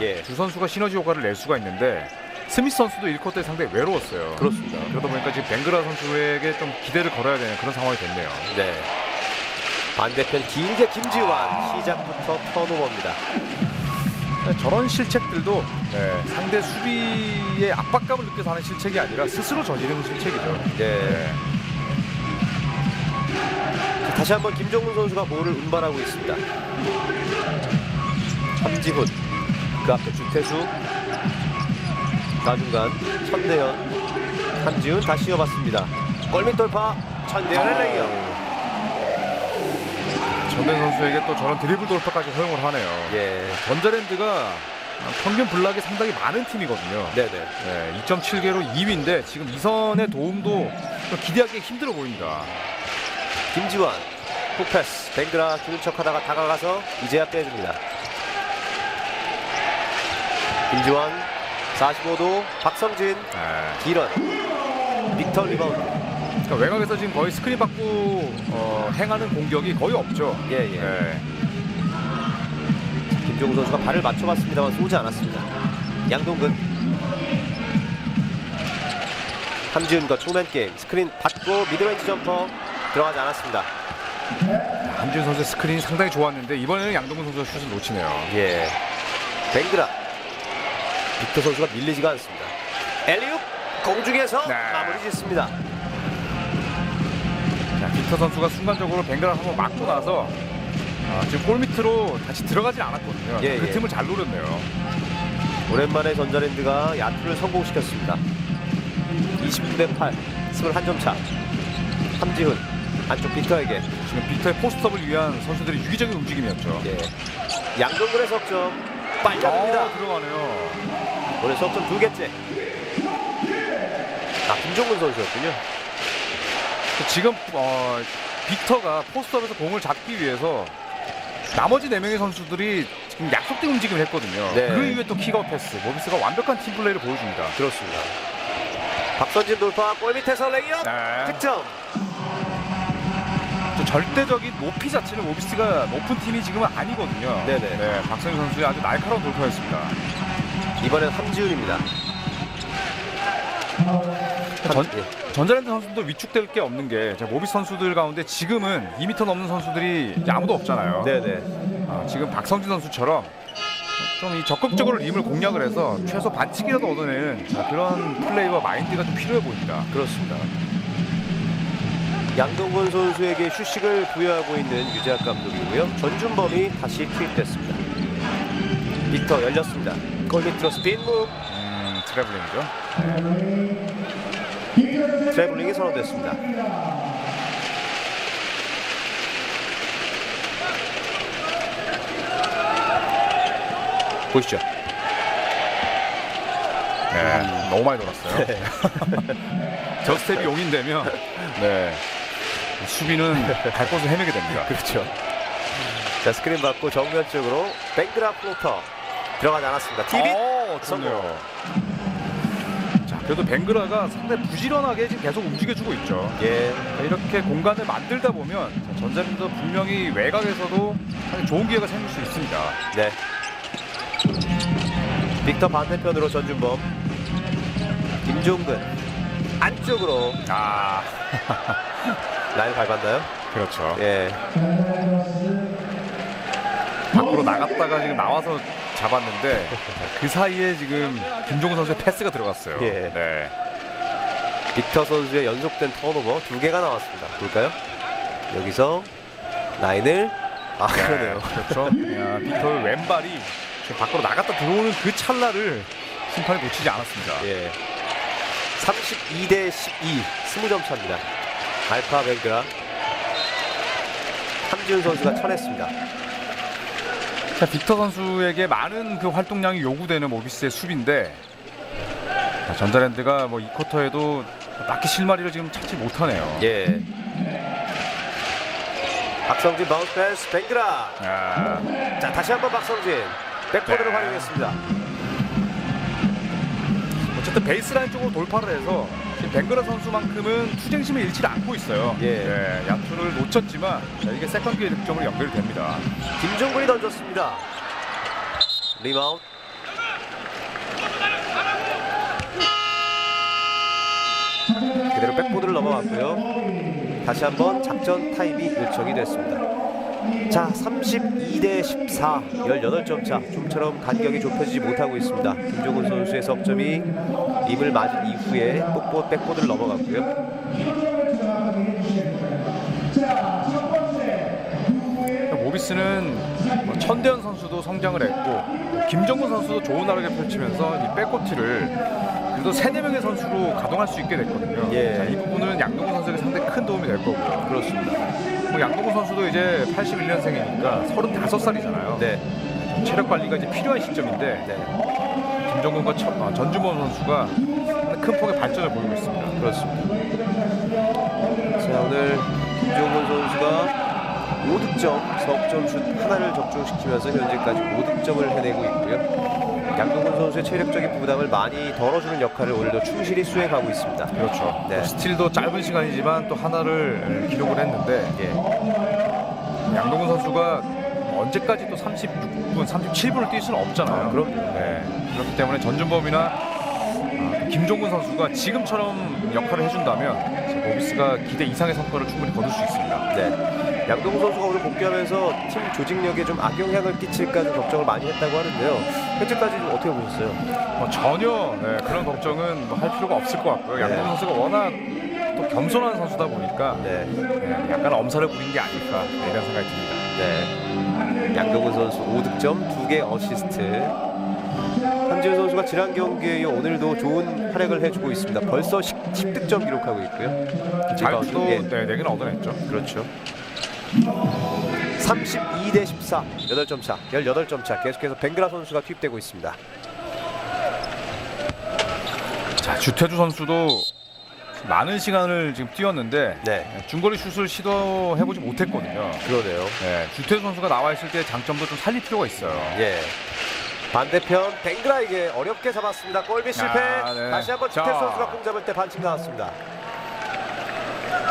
예. 두 선수가 시너지 효과를 낼 수가 있는데 스미스 선수도 1쿼터에 상당히 외로웠어요. 그렇습니다. 그러다 보니까 지금 벵그라 선수에게 좀 기대를 걸어야 되는 그런 상황이 됐네요. 네. 반대편 길게 김지환 시작부터 턴오버입니다. 저런 실책들도 네, 상대 수비의 압박감을 느껴서 하는 실책이 아니라 스스로 저지르는 실책이죠. 네. 자, 다시 한번 김종문 선수가 볼을 운반하고 있습니다. 함지훈 그 앞에 주태수 좌중간 천대현 함지훈 다시 이어봤습니다. 골밑 돌파 천대현의 레이어. 전대 선수에게 또 저런 드리블 돌파까지 허용을 하네요. 예. 전자랜드가 평균 블락이 상당히 많은 팀이거든요. 네네. 네, 2.7개로 2위인데 지금 이선의 도움도 좀 기대하기 힘들어 보입니다. 김지환 훅패스 뱅그라 주는 척하다가 다가가서 이제야 빼줍니다. 김지환 45도 박성진 네. 기런 빅터 리바운드 그러니까 외곽에서 지금 거의 스크린 받고 어, 행하는 공격이 거의 없죠. 예예 네. 김종우 선수가 발을 맞춰봤습니다만 쏘지 않았습니다. 양동근 함지훈과 초면 게임 스크린 받고 미드레인지 점퍼 들어가지 않았습니다. 한준 선수의 스크린이 상당히 좋았는데 이번에는 양동근 선수가 슛을 놓치네요. 예. 뱅그라. 빅터 선수가 밀리지가 않습니다. 엘리웁 공중에서 네. 마무리 짓습니다. 자, 빅터 선수가 순간적으로 뱅가를 한번 맞고 나서 아, 지금 골 밑으로 다시 들어가지 않았거든요. 예, 그 예. 틈을 잘 노렸네요. 오랜만에 전자랜드가 야투를 성공시켰습니다. 29대 8, 21점 차. 함지훈 안쪽 빅터에게 지금 빅터의 포스트업을 위한 선수들의 유기적인 움직임이었죠. 예. 양동근의 석점 빨려듭니다. 어, 들어가네요. 오늘 석점 두 개째. 아 김종근 선수였군요. 지금 어, 빅터가 포스트업에서 공을 잡기 위해서 나머지 네 명의 선수들이 지금 약속된 움직임을 했거든요. 네. 그 이후에 또 킥아웃 패스, 모비스가 완벽한 팀 플레이를 보여줍니다. 그렇습니다. 박선진 돌파 골 밑에서 레이업 네. 득점. 저 절대적인 높이 자체는 모비스가 높은 팀이 지금은 아니거든요. 네네. 네, 박성희 선수의 아주 날카로운 돌파였습니다. 이번엔 함지훈입니다. 전, 예. 전자랜드 선수도 위축될 게 없는 게 자, 모비스 선수들 가운데 지금은 2m 넘는 선수들이 이제 아무도 없잖아요. 네네. 아, 지금 박성진 선수처럼 좀 이 적극적으로 림을 공략을 해서 최소 반칙이라도 얻어내는 자, 그런 플레이와 마인드가 좀 필요해 보입니다. 그렇습니다. 양동근 선수에게 휴식을 부여하고 있는 유재학 감독이고요. 전준범이 다시 투입됐습니다. 빅터 열렸습니다. 골 밑으로 스핀 무브 음, 트래블링이죠. 트래블링이 선언됐습니다. 보시죠. 네, 너무 많이 돌았어요. 저 스텝이 용인되면 네, 수비는 갈 곳을 헤매게 됩니다. 그렇죠. 자 스크린 받고 정면 쪽으로 뱅그라 플로터 들어가지 않았습니다. TV 어, 좋네요. 자, 그래도 벵그라가 상당히 부지런하게 지금 계속 움직여주고 있죠. 예 자, 이렇게 공간을 만들다 보면 자, 전자랜드 분명히 외곽에서도 상당히 좋은 기회가 생길 수 있습니다. 네. 빅터 반대편으로 전준범 김종근 안쪽으로 아, 라인 밟았나요? 그렇죠. 예. 밖으로 나갔다가 지금 나와서 잡았는데 그 사이에 지금 김종훈 선수의 패스가 들어갔어요. 예. 네. 빅터 선수의 연속된 턴오버 두 개가 나왔습니다. 볼까요? 여기서 라인을 아 그러네요. 그렇죠. 야, 빅터의 왼발이 지금 밖으로 나갔다 들어오는 그 찰나를 심판이 놓치지 않았습니다. 예. 32대 12 20점 차입니다. 알파 뱅그라 함지훈 선수가 쳐냈습니다. 자, 빅터 선수에게 많은 그 활동량이 요구되는 모비스의 수비인데 자, 전자랜드가 뭐이 쿼터에도 딱히 실마리를 지금 찾지 못하네요. 예. 박성진 바운스 패스 뱅그라 아, 자 다시 한번 박성진 백보드를 네. 활용했습니다. 어쨌든 베이스라인 쪽으로 돌파를 해서 백그라 선수만큼은 투쟁심을 잃지 않고 있어요. 예. 네, 양투를 놓쳤지만 자, 이게 세컨드 득점으로 연결됩니다. 김종근이 던졌습니다. 리바운드. 그대로 백보드를 넘어왔고요. 다시 한번 작전 타임이 요청이 됐습니다. 자, 32 대 14, 18점 차. 좀처럼 간격이 좁혀지지 못하고 있습니다. 김종훈 선수의 석점이 림을 맞은 이후에 복보 백보드를 넘어갔고요. 모비스는 뭐 천대현 선수도 성장을 했고 김정근 선수도 좋은 활약을 펼치면서 이 백코트를 그래도 세네 명의 선수로 가동할 수 있게 됐거든요. 예. 자, 이 부분은 양동근 선수에게 상당히 큰 도움이 될 거고요. 그렇습니다. 뭐 양동근 선수도 이제 81년생이니까 35살이잖아요. 네, 체력 관리가 이제 필요한 시점인데 네, 김정근과 천- 어, 전주범 선수가 큰 폭의 발전을 보이고 있습니다. 그렇습니다. 자, 오늘 김종훈 선수가 5득점, 석점 슛 하나를 적중시키면서 현재까지 5득점을 해내고 있고요. 양동근 선수의 체력적인 부담을 많이 덜어주는 역할을 오늘도 충실히 수행하고 있습니다. 그렇죠. 네. 또 스틸도 짧은 시간이지만 또 하나를 기록을 했는데 예, 양동근 선수가 언제까지 또 36분, 37분을 뛸 수는 없잖아요. 아, 그럼요. 네. 그렇기 때문에 전준범이나 아, 김종근 선수가 지금처럼 역할을 해준다면 모비스가 기대 이상의 성과를 충분히 거둘 수 있습니다. 네. 양동근 선수가 오늘 복귀하면서 팀 조직력에 좀 악영향을 끼칠까 좀 걱정을 많이 했다고 하는데요. 현재까지 좀 어떻게 보셨어요? 뭐 전혀 네, 그런 걱정은 뭐 할 필요가 없을 것 같고요. 양동근 네. 선수가 워낙 또 겸손한 선수다 보니까 네, 네, 약간 엄살을 부린 게 아닐까 네, 이런 생각이 듭니다. 네. 양동근 선수 5득점, 2개 어시스트. 한지훈 선수가 지난 경기에 이어 오늘도 좋은 활약을 해주고 있습니다. 벌써 10, 10득점 기록하고 있고요. 자유투도 예, 네, 4개는 얻어냈죠. 그렇죠. 32대 14, 8점 차, 18점 차. 계속해서 벵그라 선수가 투입되고 있습니다. 자, 주태주 선수도 많은 시간을 지금 뛰었는데 네, 중거리 슛을 시도해보지 못했거든요. 그러네요. 네, 주태주 선수가 나와 있을 때 장점도 좀 살릴 필요가 있어요. 예. 반대편 벵그라에게 어렵게 잡았습니다. 골밑 실패. 아, 네. 다시 한번 자. 주태수 선수가 공 잡을 때 반칙 나왔습니다.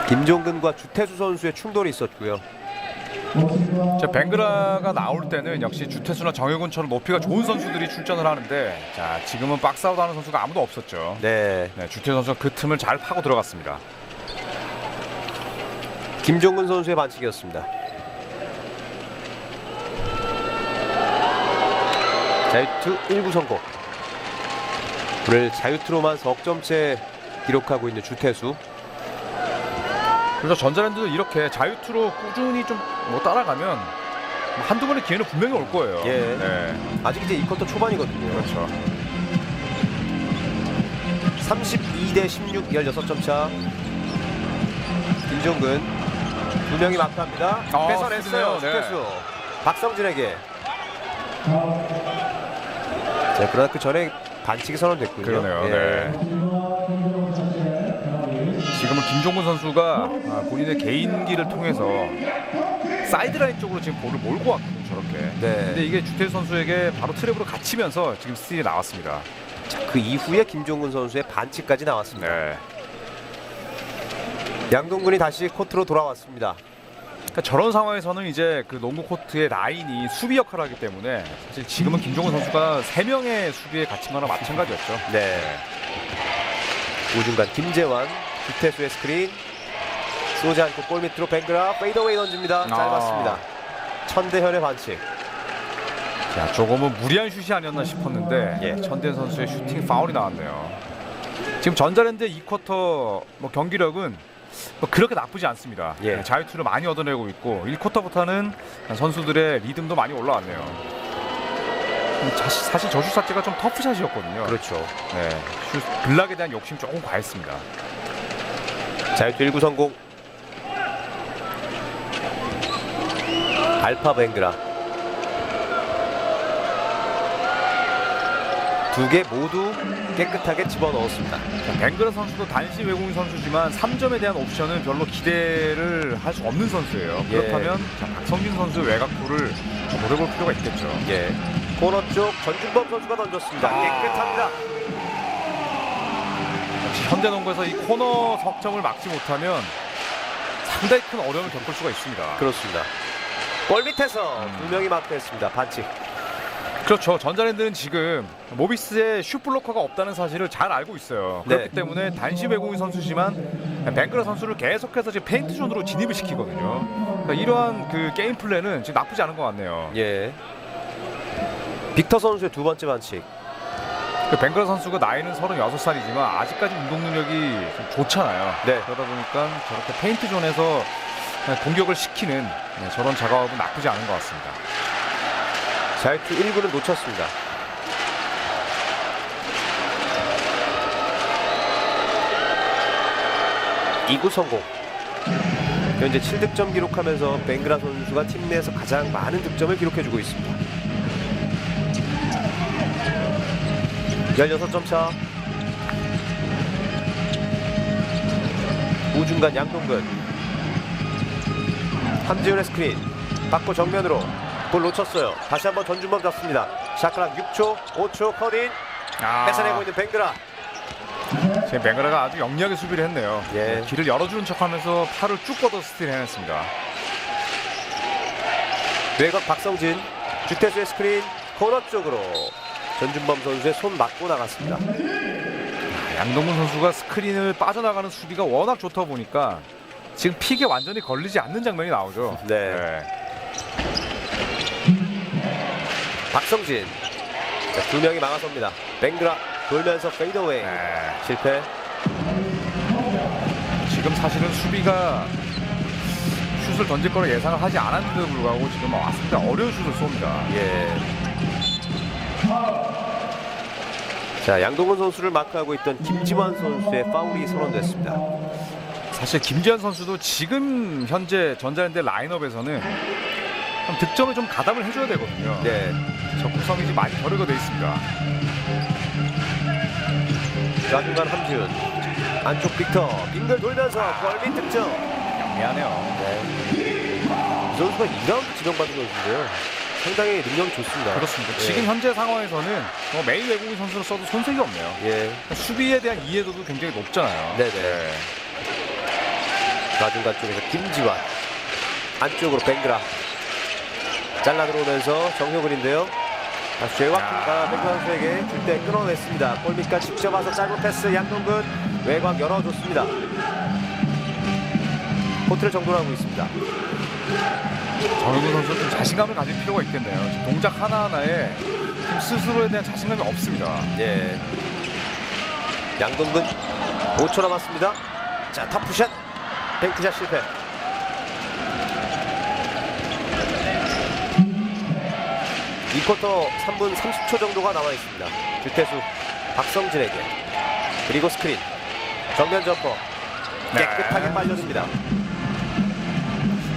김종근과 주태수 선수의 충돌이 있었고요. 자, 벵그라가 나올 때는 역시 주태수나 정혜군처럼 높이가 좋은 선수들이 출전을 하는데 자, 지금은 박스아웃 하는 선수가 아무도 없었죠. 네. 네, 주태수 선수가 그 틈을 잘 파고 들어갔습니다. 김종근 선수의 반칙이었습니다. 자유투 1구 성공. 오늘 자유투로만 석점째 기록하고 있는 주태수. 그래서 전자랜드도 이렇게 자유투로 꾸준히 좀 뭐 따라가면 뭐 한두 번의 기회는 분명히 올 거예요. 예. 네, 아직 이제 2쿼터 초반이거든요. 그렇죠. 32대 16, 16점 차. 김종근 두 명이 마크합니다. 아, 뺏어냈어요. 네. 주태수. 박성진에게. 자, 그러나 그 전에 반칙이 선언됐군요. 그러네요. 예. 네. 김종근 선수가 아, 본인의 개인기를 통해서 사이드라인 쪽으로 지금 볼을 몰고 왔거든요. 저렇게. 네. 근데 이게 주태수 선수에게 바로 트랩으로 갇히면서 지금 스틸이 나왔습니다. 자, 그 이후에 김종근 선수의 반칙까지 나왔습니다. 네. 양동근이 다시 코트로 돌아왔습니다. 그러니까 저런 상황에서는 이제 그 농구 코트의 라인이 수비 역할을 하기 때문에 사실 지금은 김종근 선수가 세 명의 수비에 갇힌 거나 마찬가지였죠. 네. 우중간 김재환, 주태수의 스크린. 쏘지 않고 골 밑으로 뱅그라 페이더웨이 던집니다. 아. 짧았습니다. 천대현의 반칙. 자, 조금은 무리한 슛이 아니었나 싶었는데 예. 천대 선수의 슈팅 파울이 나왔네요. 지금 전자랜드 2쿼터 뭐 경기력은 뭐 그렇게 나쁘지 않습니다. 예. 네, 자유투를 많이 얻어내고 있고 1쿼터부터는 선수들의 리듬도 많이 올라왔네요. 음, 자- 사실 저슛 자체가 좀 터프샷이었거든요. 그렇죠. 네, 슛 블락에 대한 욕심 조금 과했습니다. 자유투 1구 성공. 알파 뱅그라. 두 개 모두 깨끗하게 집어넣었습니다. 자, 뱅그라 선수도 단시 외국인 선수지만 3점에 대한 옵션은 별로 기대를 할 수 없는 선수예요. 예. 그렇다면 자, 박성진 선수 외곽포를 좀 노려볼 필요가 있겠죠. 예. 코너 쪽 전준범 선수가 던졌습니다. 아. 깨끗합니다. 현대농구에서 이 코너 석점을 막지 못하면 상당히 큰 어려움을 겪을 수가 있습니다. 그렇습니다. 골 밑에서 음. 두 명이 마크했습니다. 반칙. 그렇죠. 전자랜드는 지금 모비스의 슛 블로커가 없다는 사실을 잘 알고 있어요. 네. 그렇기 때문에 단시 외국인 선수지만 뱅크라 선수를 계속해서 지금 페인트 존으로 진입을 시키거든요. 그러니까 이러한 그 게임 플랜은 지금 나쁘지 않은 것 같네요. 예. 빅터 선수의 두 번째 반칙. 그 뱅크라 선수가 나이는 36살이지만 아직까지 운동 능력이 좀 좋잖아요. 네. 그러다 보니까 저렇게 페인트 존에서 공격을 시키는 네, 저런 작업은 나쁘지 않은 것 같습니다. 자유투 1구는 놓쳤습니다. 이구 성공. 현재 7득점 기록하면서 뱅그라 선수가 팀 내에서 가장 많은 득점을 기록해주고 있습니다. 16점 차. 우중간 양동근. 함지훈의 스크린. 받고 정면으로 볼 놓쳤어요. 다시 한번 전준범 잡습니다. 샤크락 6초, 5초 커딘 아, 뺏어내고 있는 뱅그라. 지금 뱅그라가 아주 영리하게 수비를 했네요. 예. 길을 열어주는 척하면서 팔을 쭉 뻗어 스틸 해냈습니다. 외곽 박성진, 주태수의 스크린 코너 쪽으로 전준범 선수의 손 맞고 나갔습니다. 양동근 선수가 스크린을 빠져나가는 수비가 워낙 좋다 보니까 지금 픽에 완전히 걸리지 않는 장면이 나오죠. 네. 박성진, 자, 두 명이 막아섭니다. 뱅그라 돌면서 페이더웨이 네. 실패. 지금 사실은 수비가 슛을 던질 거를 예상을 하지 않았는데도 불구하고 지금 왔을 때 어려운 슛을 쏩니다. 예. 자 양동근 선수를 마크하고 있던 김지환 선수의 파울이 선언됐습니다. 사실 김지현 선수도 지금 현재 전자랜드 라인업에서는 좀 득점을 좀 가담을 해줘야 되거든요. 네. 적극성이 지금 많이 결여가 돼 있습니다. 좌중간 함지훈 안쪽 빅터 빙글 돌면서 골밑 득점. 미안해요. 네. 이 선수가 2라운드 지정받은 선수인데요. 상당히 능력이 좋습니다. 그렇습니다. 예. 지금 현재 상황에서는 뭐 메인 외국인 선수를 써도 손색이 없네요. 예. 수비에 대한 이해도도 굉장히 높잖아요. 네네. 좌중간 쪽에서 김지환 안쪽으로 뱅그라 잘라 들어오면서 정효근인데요. 다시 죄와킹가 뱅그 선수에게 줄 때 끊어냈습니다. 골밑까지 직접 와서 짧은 패스 양동근 외곽 열어줬습니다. 코트를 정돈하고 있습니다. 정효근 선수 좀 자신감을 가질 필요가 있겠네요. 지금 동작 하나하나에 지금 스스로에 대한 자신감이 없습니다. 예. 양동근 5초 남았습니다. 자, 터프샷. 뱅크샷 실패. 이쿼터 3분 30초 정도가 남아 있습니다. 주태수 박성진에게 그리고 스크린 정면 점퍼 깨끗하게 네. 빨려듭니다.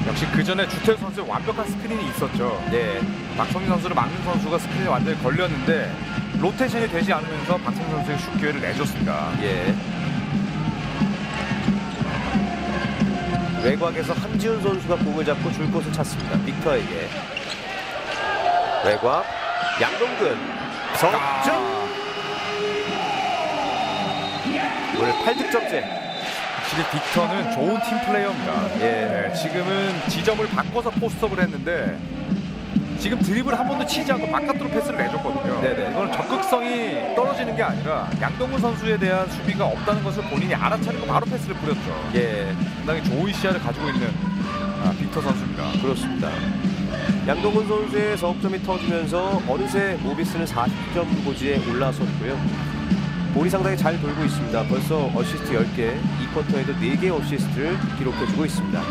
역시 그 전에 주태우 선수의 완벽한 스크린이 있었죠. 네, 박성민 선수를 막는 선수가 스크린에 완전히 걸렸는데 로테이션이 되지 않으면서 박성민 선수의 슛 기회를 내줬습니다. 예. 외곽에서 함지훈 선수가 공을 잡고 줄 곳을 찾습니다. 빅터에게 외곽 양동근 석점 오늘 8득점째 확실히 빅터는 좋은 팀 플레이어입니다. 예. 네, 지금은 지점을 바꿔서 포스트업을 했는데 지금 드립을 한 번도 치지 않고 바깥으로 패스를 내줬거든요. 네네. 이건 적극성이 떨어지는 게 아니라 양동근 선수에 대한 수비가 없다는 것을 본인이 알아차리고 바로 패스를 뿌렸죠. 예 상당히 좋은 시야를 가지고 있는 아, 빅터 선수입니다. 그렇습니다. 양동근 선수의 석점이 터지면서 어느새 모비스는 40점 고지에 올라섰고요. 볼이 상당히 잘 돌고 있습니다. 벌써 어시스트 10개, 2쿼터에도 4개 어시스트를 기록해주고 있습니다.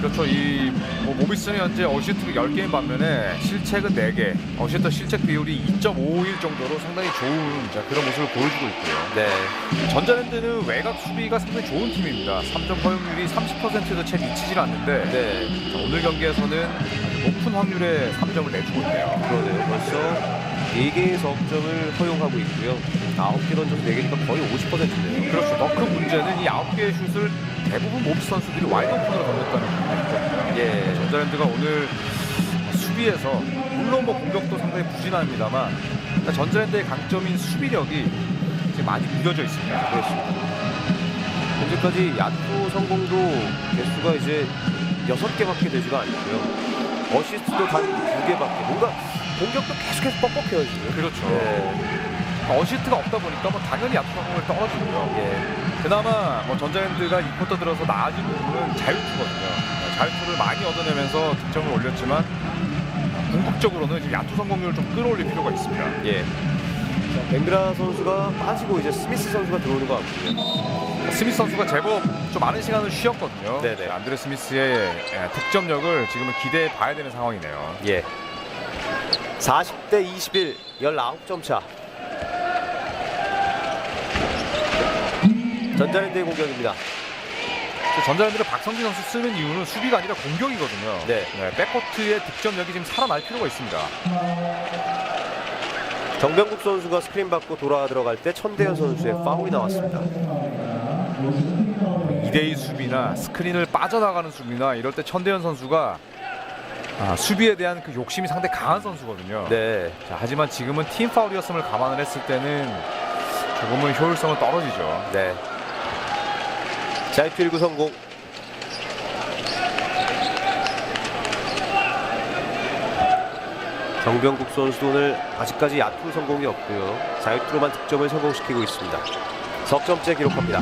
그렇죠. 이 뭐, 모비스는 현재 어시스트가 10개인 반면에 실책은 4개, 어시스트 실책 비율이 2.51 정도로 상당히 좋은 자, 그런 모습을 보여주고 있고요. 네, 전자랜드는 외곽 수비가 상당히 좋은 팀입니다. 3점 허용률이 30%도 채 미치질 않는데 네, 자, 오늘 경기에서는 높은 확률의 3점을 내주고 있네요. 그러네요. 벌써 4개의 석점을 허용하고 있고요. 9개 던져서 4개니까 거의 50%인데요. 그렇죠. 더 큰 문제는 이 9개의 슛을 대부분 모비스 선수들이 와이드 오픈으로 던졌다는 있거든요. 예, 전자랜드가 오늘 수비에서 물론 뭐 공격도 상당히 부진합니다만 전자랜드의 강점인 수비력이 많이 무뎌져 있습니다. 그렇습니다. 현재까지 야투 성공도 개수가 이제 6개밖에 되지가 않고요. 어시스트도 단 2개밖에. 뭔가 공격도 계속해서 뻑뻑해요 지금. 그렇죠. 예. 어시스트가 없다 보니까 뭐 당연히 야투 성공률 떨어지고요. 예. 그나마 뭐 전자랜드가 이 쿼터 들어서 나아진 부분은 자유투거든요. 자유투를 많이 얻어내면서 득점을 올렸지만 궁극적으로는 지금 야투 성공률을 좀 끌어올릴 필요가 있습니다. 예. 자, 뱅그라 선수가 빠지고 이제 스미스 선수가 들어오는 것 같고요. 스미스 선수가 제법 좀 많은 시간을 쉬었거든요. 네네. 안드레 스미스의 예, 득점력을 지금은 기대해 봐야 되는 상황이네요. 예. 40대 21, 19점 차. 전자랜드의 공격입니다. 전자랜드를 박성진 선수 쓰는 이유는 수비가 아니라 공격이거든요. 네. 백코트의 득점력이 지금 살아날 필요가 있습니다. 정병국 선수가 스크린 받고 돌아 들어갈 때 천대현 선수의 파울이 나왔습니다. 2대2 수비나 스크린을 빠져나가는 수비나 이럴 때 천대현 선수가 아, 수비에 대한 그 욕심이 상당히 강한 선수거든요. 네. 자, 하지만 지금은 팀 파울이었음을 감안을 했을 때는 조금은 효율성은 떨어지죠. 네. 자유투 1구 성공. 정병국 선수도 오늘 아직까지 야투 성공이 없고요. 자유투로만 득점을 성공시키고 있습니다. 석점째 기록합니다.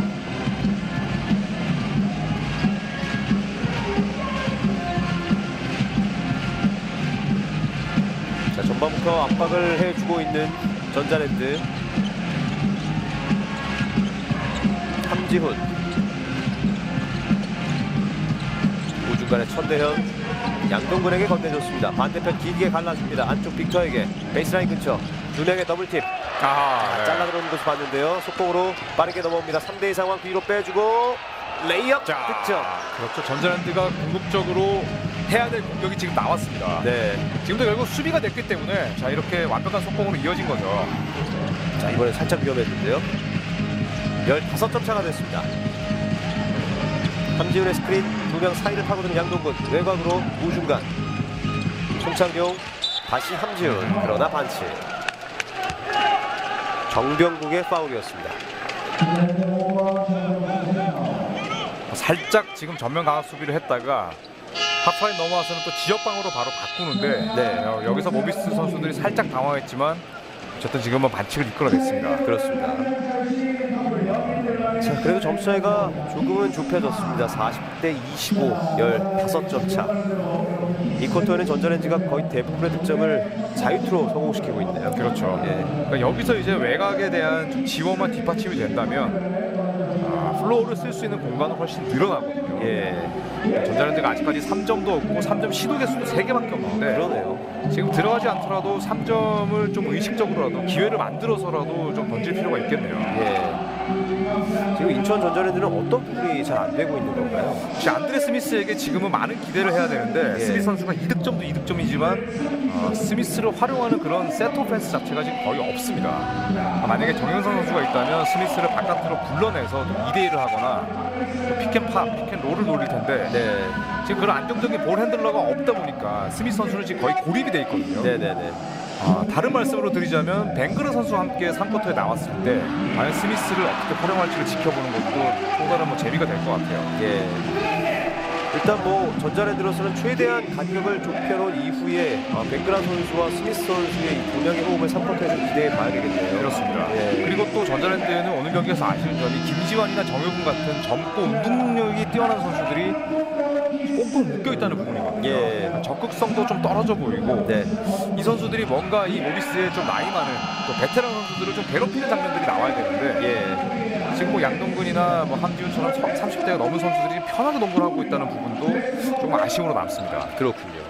자, 전반부터 압박을 해주고 있는 전자랜드. 함지훈. 우중간에 천대현. 양동근에게 건네줬습니다. 반대편 길게 갈라줍니다. 안쪽 빅터에게. 베이스라인 근처. 두 명의 더블팀 아, 네. 잘라 들어오는 것을 봤는데요. 속공으로 빠르게 넘어옵니다. 3대2 상황 뒤로 빼주고 레이업 자, 득점. 그렇죠. 전자랜드가 궁극적으로 해야 될 공격이 지금 나왔습니다. 네. 지금도 결국 수비가 됐기 때문에 자 이렇게 완벽한 속공으로 이어진 거죠. 자 이번에 살짝 위험했는데요 15점 차가 됐습니다 함지훈의 스크린 두 명 사이를 파고드는 양동근 외곽으로 우중간 송창용 다시 함지훈 그러나 반칙 정병국의 파울이었습니다 살짝 지금 전면 강압 수비를 했다가 하프라인 넘어와서는 또 지역방으로 바로 바꾸는데 네. 어, 여기서 모비스 선수들이 살짝 당황했지만 어쨌든 지금은 반칙을 이끌어냈습니다. 그렇습니다 자 그래도 점수 차이가 조금은 좁혀졌습니다 40대 25 15점 차 이 쿼터에는 전자랜드가 거의 대부분의 득점을 자유투로 성공시키고 있네요 그렇죠. 예. 그러니까 여기서 이제 외곽에 대한 좀 지원만 뒷받침이 된다면 아, 플로어를 쓸 수 있는 공간은 훨씬 늘어나거든요. 예. 전자랜드가 아직까지 3점도 없고 3점 시도 개수도 3개밖에 없는데 그러네요. 지금 들어가지 않더라도 3점을 좀 의식적으로라도 기회를 만들어서라도 좀 던질 필요가 있겠네요. 예. 지금 인천 전자랜드는 어떤 부분이 잘 안 되고 있는 건가요? 혹시 안드레 스미스에게 지금은 많은 기대를 해야 되는데 예. 스미스 선수가 2득점도 2득점이지만 어, 스미스를 활용하는 그런 세트 오펜스 자체가 지금 거의 없습니다. 아, 만약에 정현선 선수가 있다면 스미스를 바깥으로 불러내서 2대1을 하거나 또 피켄팝, 피켄롤을 노릴 텐데 네. 지금 그런 안정적인 볼 핸들러가 없다 보니까 스미스 선수는 지금 거의 고립이 돼 있거든요. 네네네. 아, 다른 말씀으로 드리자면 뱅그르 선수와 함께 3쿼터에 나왔을 때 과연 스미스를 어떻게 활용할지를 지켜보는 것도 또 다른 뭐 재미가 될 것 같아요. 예. 일단 뭐 전자랜드로서는 최대한 간격을 좁혀놓은 이후에 어, 뱅그라 선수와 스미스 선수의 이 두 명의 호흡을 3쿼터에서 기대해 봐야 되겠네요. 그렇습니다. 예. 그리고 또 전자랜드는 오늘 경기에서 아쉬운 점이 김지환이나 정효근 같은 젊고 운동 능력이 뛰어난 선수들이 꽁꽁 묶여 있다는 부분이거든요. 예. 적극성도 좀 떨어져 보이고 네. 이 선수들이 뭔가 이 모비스의 좀 나이 많은 또 베테랑 선수들을 좀 괴롭히는 장면들이 나와야 되는데 예. 지금 뭐 양동근이나 뭐 함지훈처럼 30대가 넘은 선수들이 편하게 농구를 하고 있다는 부분도 조금 아쉬움으로 남습니다. 그렇군요.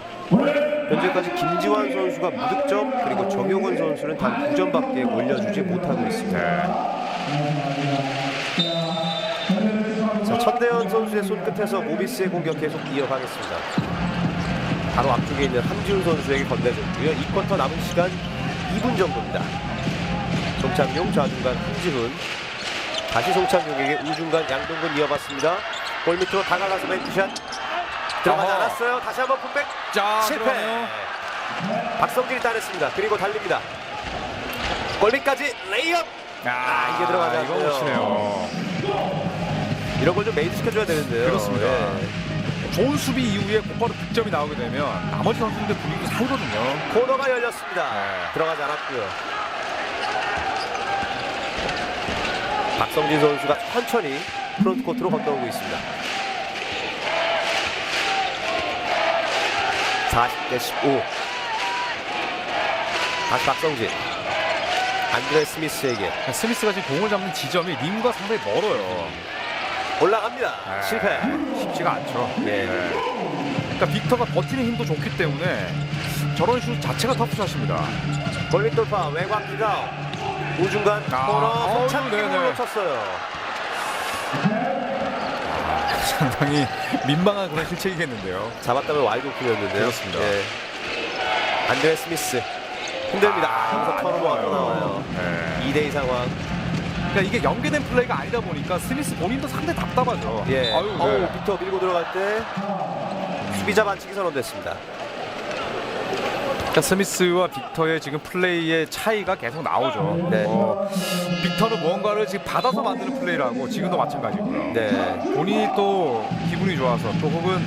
현재까지 김지환 선수가 무득점 그리고 정용훈 선수는 단 9점밖에 올려주지 못하고 있습니다. 네. 자, 천대현 선수의 손끝에서 모비스의 공격 계속 이어가겠습니다. 바로 앞쪽에 있는 함지훈 선수에게 건네줬고요. 이 쿼터 남은 시간 2분 정도입니다. 송창용 좌중간 함지훈 다시 송창용에게 우중간 양동근 이어봤습니다. 골 밑으로 다가가서 뱅크샷 들어가지 어허. 않았어요. 다시 한번 풋백 자, 실패. 들어가네요. 박성진이 따냈습니다. 그리고 달립니다. 골밑까지 레이업. 아, 이게 들어가지 이거 않고요. 놓치네요. 이런 걸 좀 메이드 시켜줘야 되는데요. 그렇습니다. 예. 좋은 수비 이후에 곧바로 득점이 나오게 되면 나머지 선수들 분위기도 살거든요. 코너가 열렸습니다. 네. 들어가지 않았고요. 박성진 선수가 천천히 프론트 코트로 건너오고 있습니다. 40대 15. 다시 박성진. 안드레 스미스에게 스미스가 지금 공을 잡는 지점이 림과 상당히 멀어요. 올라갑니다. 네. 실패. 쉽지가 않죠. 예. 그러니까 빅터가 버티는 힘도 좋기 때문에 저런 슛 자체가 터프샷입니다. 골밑 돌파 외곽 기가 우중간 아, 코너 어우, 손찬 네네. 기을 놓쳤어요. 상당히 민망한 그런 실책이겠는데요. 잡았다면 와이드 오픈이었는데요. 그렇습니다. 예. 안드레 스미스 힘듭니다. 아, 턴오버가 또 나와요. 네. 2대2 상황. 그러니까 이게 연계된 플레이가 아니다 보니까 스미스 본인도 상당히 답답하죠. 예. 아유, 어우, 네. 빅터 밀고 들어갈 때 수비자 반칙이 선언됐습니다. 그러니까 스미스와 빅터의 지금 플레이의 차이가 계속 나오죠. 네. 어, 빅터는 무언가를 지금 받아서 만드는 플레이를 하고 지금도 마찬가지고요. 네. 본인이 또 기분이 좋아서 또 혹은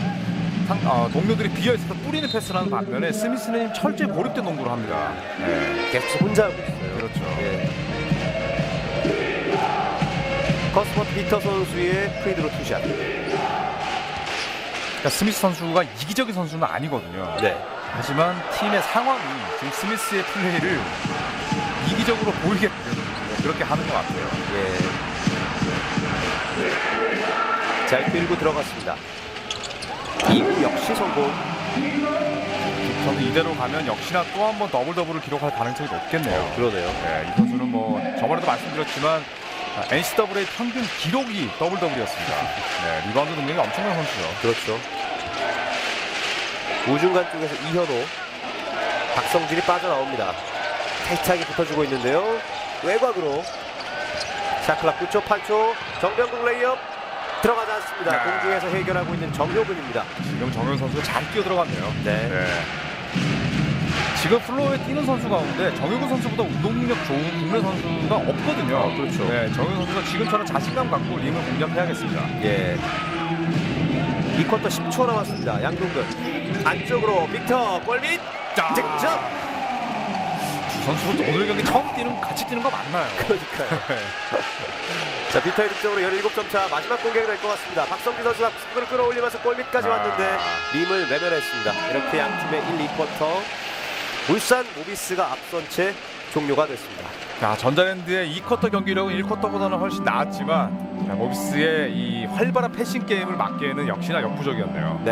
상- 어, 동료들이 비어 있어서 뿌리는 패스를 하는 반면에 스미스는 철저히 고립된 농구를 합니다. 네. 계속 혼자 하고 있어요. 그렇죠. 예. 커스퍼트 빅터 선수의 프리드로 투샷. 그러니까 스미스 선수가 이기적인 선수는 아니거든요. 네. 하지만 팀의 상황이 지금 스미스의 플레이를 이기적으로 보이게끔 그렇게 하는 것 같아요. 예. 잘 밀고 들어갔습니다. 이구 역시 성공. 저는 이대로 가면 역시나 또 한 번 더블 더블을 기록할 가능성이 높겠네요. 그러네요. 네, 이 선수는 뭐 저번에도 말씀드렸지만 아, NCAA 평균 기록이 더블 더블이었습니다. 네, 리바운드 능력이 엄청난 선수죠. 그렇죠. 우중간 쪽에서 이현호, 박성진이 빠져나옵니다. 타이트하게 붙어주고 있는데요. 외곽으로 샤클락 9초, 8초, 정병국 레이업 들어가지 않습니다. 네. 공중에서 해결하고 있는 정효근입니다. 지금 정현 선수가 잘 뛰어 들어갔네요. 네. 네. 지금 플로어에 뛰는 선수 가운데 정효근 선수보다 운동 능력 좋은 국내 선수가 없거든요. 어, 그렇죠. 네, 정효근 선수가 지금처럼 자신감 갖고 림을 공략해야겠습니다. 예. 2쿼터 10초 남았습니다. 양동근 안쪽으로 빅터 골밑 자. 득점. 두 선수도 오늘 경기 처음 뛰는 같이 뛰는 거 맞나요? 그러니까요. 자 빅터의 득점으로 17점 차 마지막 공격이 될 것 같습니다. 박성기 선수가 승부를 끌어올리면서 골밑까지 아. 왔는데 림을 외면했습니다. 이렇게 양 팀의 1, 2쿼터 울산 모비스가 앞선 채 종료가 됐습니다. 자, 전자랜드의 2쿼터 경기력은 1쿼터보다는 훨씬 나았지만 자, 모비스의 이 활발한 패싱 게임을 막기에는 역시나 역부족이었네요. 네.